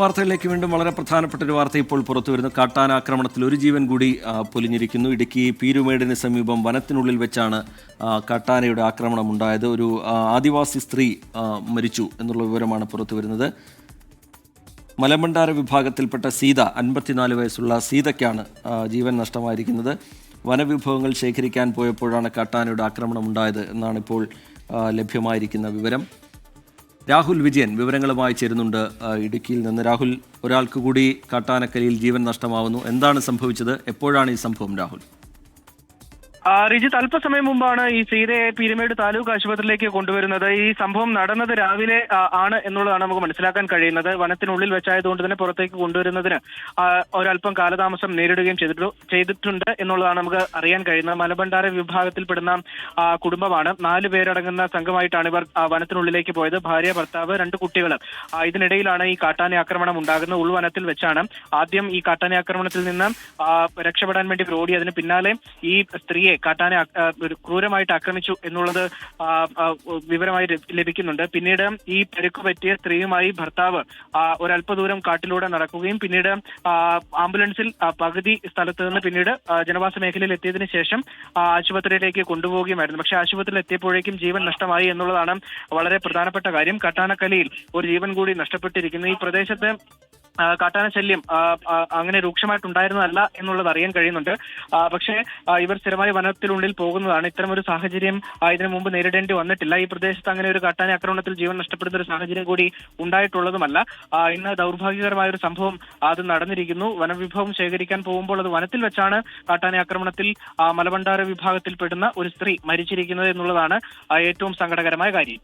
വാർത്തകളിലേക്ക് വീണ്ടും വളരെ പ്രധാനപ്പെട്ട ഒരു വാർത്ത ഇപ്പോൾ പുറത്തു വരുന്നു. കാട്ടാനാക്രമണത്തിൽ ഒരു ജീവൻ കൂടി പൊലിഞ്ഞിരിക്കുന്നു. ഇടുക്കി പീരുമേടിന് സമീപം വനത്തിനുള്ളിൽ വെച്ചാണ് കാട്ടാനയുടെ ആക്രമണം ഉണ്ടായത്. ഒരു ആദിവാസി സ്ത്രീ മരിച്ചു എന്നുള്ള വിവരമാണ് പുറത്തു വരുന്നത്. മലമണ്ടാര വിഭാഗത്തിൽപ്പെട്ട സീത അൻപത്തിനാല് വയസ്സുള്ള സീതയ്ക്കാണ് ജീവൻ നഷ്ടമായിരിക്കുന്നത്. വനവിഭവങ്ങൾ ശേഖരിക്കാൻ പോയപ്പോഴാണ് കാട്ടാനയുടെ ആക്രമണം ഉണ്ടായത് എന്നാണ് ഇപ്പോൾ ലഭ്യമായിരിക്കുന്ന വിവരം. രാഹുൽ വിജയൻ വിവരങ്ങളുമായി ചേരുന്നുണ്ട്. ഇടുക്കിയിൽ നിന്ന് രാഹുൽ ഒരാൾക്ക് കൂടി കാട്ടാനക്കലിയിൽ ജീവൻ നഷ്ടമാവുന്നു. എന്താണ് സംഭവിച്ചത്? എപ്പോഴാണ് ഈ സംഭവം രാഹുൽ? റിജിത്ത് അല്പസമയം മുമ്പാണ് ഈ സീതയെ പീരുമേട് താലൂക്ക് ആശുപത്രിയിലേക്ക് കൊണ്ടുവരുന്നത്. ഈ സംഭവം നടന്നത് രാവിലെ ആണ് എന്നുള്ളതാണ് നമുക്ക് മനസ്സിലാക്കാൻ കഴിയുന്നത്. വനത്തിനുള്ളിൽ വെച്ചായതുകൊണ്ട് തന്നെ പുറത്തേക്ക് കൊണ്ടുവരുന്നതിന് ഒരല്പം കാലതാമസം നേരിടുകയും ചെയ്തിട്ടു ചെയ്തിട്ടുണ്ട് എന്നുള്ളതാണ് നമുക്ക് അറിയാൻ കഴിയുന്നത്. മലബണ്ടാര വിഭാഗത്തിൽപ്പെടുന്ന കുടുംബമാണ്. നാല് പേരടങ്ങുന്ന സംഘമായിട്ടാണ് ഇവർ വനത്തിനുള്ളിലേക്ക് പോയത്. ഭാര്യ ഭർത്താവ് രണ്ട് കുട്ടികൾ ഇതിനിടയിലാണ് ഈ കാട്ടാന ആക്രമണം ഉണ്ടാകുന്നത്. ഉൾവനത്തിൽ വെച്ചാണ് ആദ്യം ഈ കാട്ടാന ആക്രമണത്തിൽ നിന്ന് രക്ഷപ്പെടാൻ വേണ്ടി ഓടി. അതിന് പിന്നാലെ ഈ സ്ത്രീയെ കാട്ടാനെ ഒരു ക്രൂരമായിട്ട് ആക്രമിച്ചു എന്നുള്ളത് വിവരമായി ലഭിക്കുന്നുണ്ട്. പിന്നീട് ഈ പരിക്ക് പറ്റിയ സ്ത്രീയുമായി ഭർത്താവ് ഒരല്പ ദൂരം കാട്ടിലൂടെ നടക്കുകയും പിന്നീട് ആംബുലൻസിൽ പകുതി സ്ഥലത്ത് നിന്ന് പിന്നീട് ജനവാസ മേഖലയിൽ എത്തിയതിനു ശേഷം ആശുപത്രിയിലേക്ക് കൊണ്ടുപോവുകയുമായിരുന്നു. പക്ഷേ ആശുപത്രിയിൽ എത്തിയപ്പോഴേക്കും ജീവൻ നഷ്ടമായി എന്നുള്ളതാണ് വളരെ പ്രധാനപ്പെട്ട കാര്യം. കട്ടാനക്കലിയിൽ ഒരു ജീവൻ കൂടി നഷ്ടപ്പെട്ടിരിക്കുന്നു. ഈ പ്രദേശത്ത് കാട്ടാന ശല്യം അങ്ങനെ രൂക്ഷമായിട്ടുണ്ടായിരുന്നതല്ല എന്നുള്ളത് അറിയാൻ കഴിയുന്നുണ്ട്. പക്ഷേ ഇവർ സ്ഥിരമായി വനത്തിനുള്ളിൽ പോകുന്നതാണ്. ഇത്തരം ഒരു സാഹചര്യം ഇതിനു മുമ്പ് നേരിടേണ്ടി വന്നിട്ടില്ല. ഈ പ്രദേശത്ത് അങ്ങനെ ഒരു കാട്ടാന ആക്രമണത്തിൽ ജീവൻ നഷ്ടപ്പെടുന്ന ഒരു സാഹചര്യം കൂടി ഉണ്ടായിട്ടുള്ളതുമല്ല. ഇന്ന് ദൗർഭാഗ്യകരമായ ഒരു സംഭവം അത് നടന്നിരിക്കുന്നു. വനവിഭവം ശേഖരിക്കാൻ പോകുമ്പോൾ അത് വനത്തിൽ വെച്ചാണ് കാട്ടാന ആക്രമണത്തിൽ മലബണ്ടാര വിഭാഗത്തിൽപ്പെടുന്ന ഒരു സ്ത്രീ മരിച്ചിരിക്കുന്നത് എന്നുള്ളതാണ് ഏറ്റവും സങ്കടകരമായ കാര്യം.